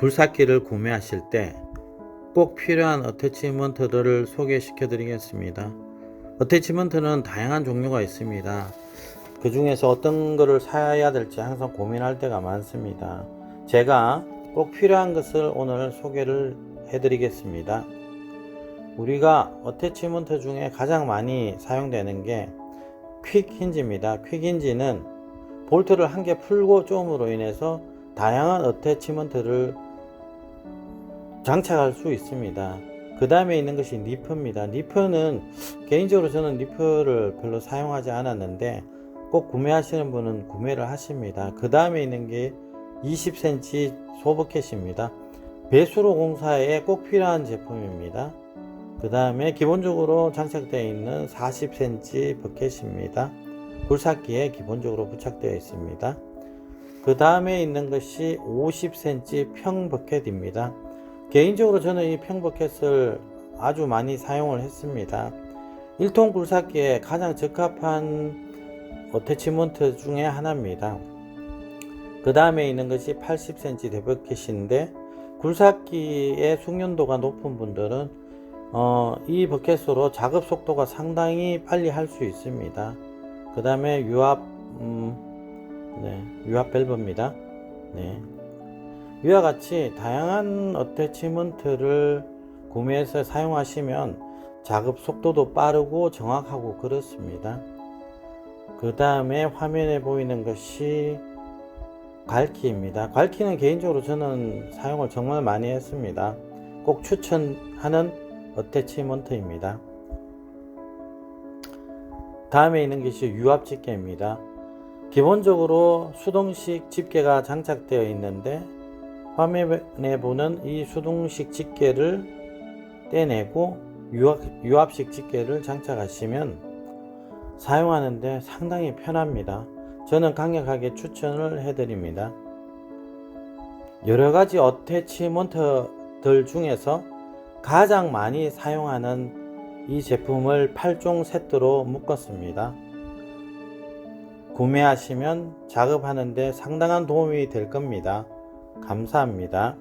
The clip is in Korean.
굴삭기를 구매하실 때 꼭 필요한 어태치먼트들을 소개시켜 드리겠습니다. 어태치먼트는 다양한 종류가 있습니다. 그 중에서 어떤 것을 사야 될지 항상 고민할 때가 많습니다. 제가 꼭 필요한 것을 오늘 소개를 해 드리겠습니다. 우리가 어태치먼트 중에 가장 많이 사용되는 게 퀵 힌지입니다. 퀵 힌지는 볼트를 한 개 풀고 좀으로 인해서 다양한 어태치먼트를 장착할 수 있습니다. 그 다음에 있는 것이 니프입니다. 니프는 개인적으로 저는 니프를 별로 사용하지 않았는데 꼭 구매하시는 분은 구매를 하십니다. 그 다음에 있는 게 20cm 소버켓입니다. 배수로 공사에 꼭 필요한 제품입니다. 그 다음에 기본적으로 장착되어 있는 40cm 버켓입니다. 굴삭기에 기본적으로 부착되어 있습니다. 그 다음에 있는 것이 50cm 평 버켓입니다. 개인적으로 저는 이 평 버켓을 아주 많이 사용을 했습니다. 1톤 굴삭기에 가장 적합한 어태치먼트 중에 하나입니다. 그 다음에 있는 것이 80cm 대버켓인데 굴삭기의 숙련도가 높은 분들은 어, 이 버켓으로 작업 속도가 상당히 빨리 할 수 있습니다. 그 다음에 유압 음, 네, 유압 밸브입니다. 네. 위와 같이 다양한 어태치먼트를 구매해서 사용하시면 작업 속도도 빠르고 정확하고 그렇습니다. 그 다음에 화면에 보이는 것이 괄키입니다. 괄키는 개인적으로 저는 사용을 정말 많이 했습니다. 꼭 추천하는 어태치먼트입니다. 다음에 있는 것이 유압 집게입니다. 기본적으로 수동식 집게가 장착되어 있는데 화면에 보는 이 수동식 집게를 떼내고 유압, 유압 식 집게를 장착하시면 사용하는데 상당히 편합니다. 저는 강력하게 추천을 해드립니다. 여러가지 어태치먼트들 중에서 가장 많이 사용하는 이 제품을 8종 세트로 묶었습니다. 구매하시면 작업하는데 상당한 도움이 될 겁니다. 감사합니다.